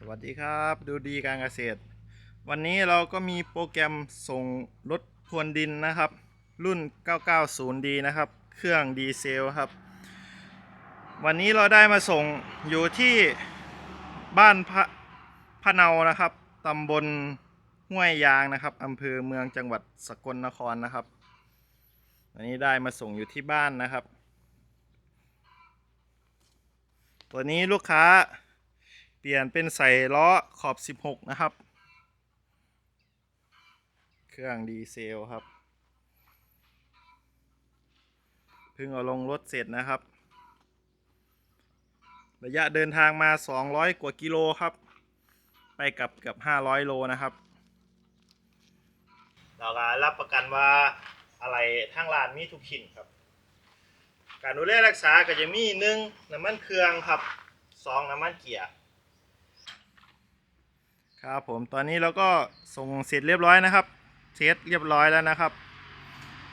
สวัสดีครับ ดูดีการเกษตร วันนี้เราก็มีโปรแกรมส่งรถพรวนดินนะครับ รุ่น 990D นะครับ เครื่องดีเซลครับ วันนี้เราได้มาส่งอยู่ที่บ้านพระพะเนานะครับตำบลห้วยยางนะครับอำเภอเมืองจังหวัดสกลนครนะครับวันนี้ได้มาส่งอยู่ที่บ้านนะครับ ตัวนี้ลูกค้า ปลี่ยนเป็นใส่ล้อขอบ 16 นะครับ เครื่องดีเซลครับ เพิ่งเอาลงรถเสร็จนะครับ ระยะเดินทางมา 200 กว่ากิโลครับ ไปกับเกือบ500 โลนะครับ เราก็รับประกันว่าอะไรทั้งร้านมีทุกชิ้นครับ การดูแลรักษาก็จะมีหนึ่งน้ำมันเครื่องครับสองน้ำมันเกียร์ ครับผมตอนนี้เราก็ส่งเสร็จเรียบร้อยนะครับเทสเรียบร้อยแล้วนะครับ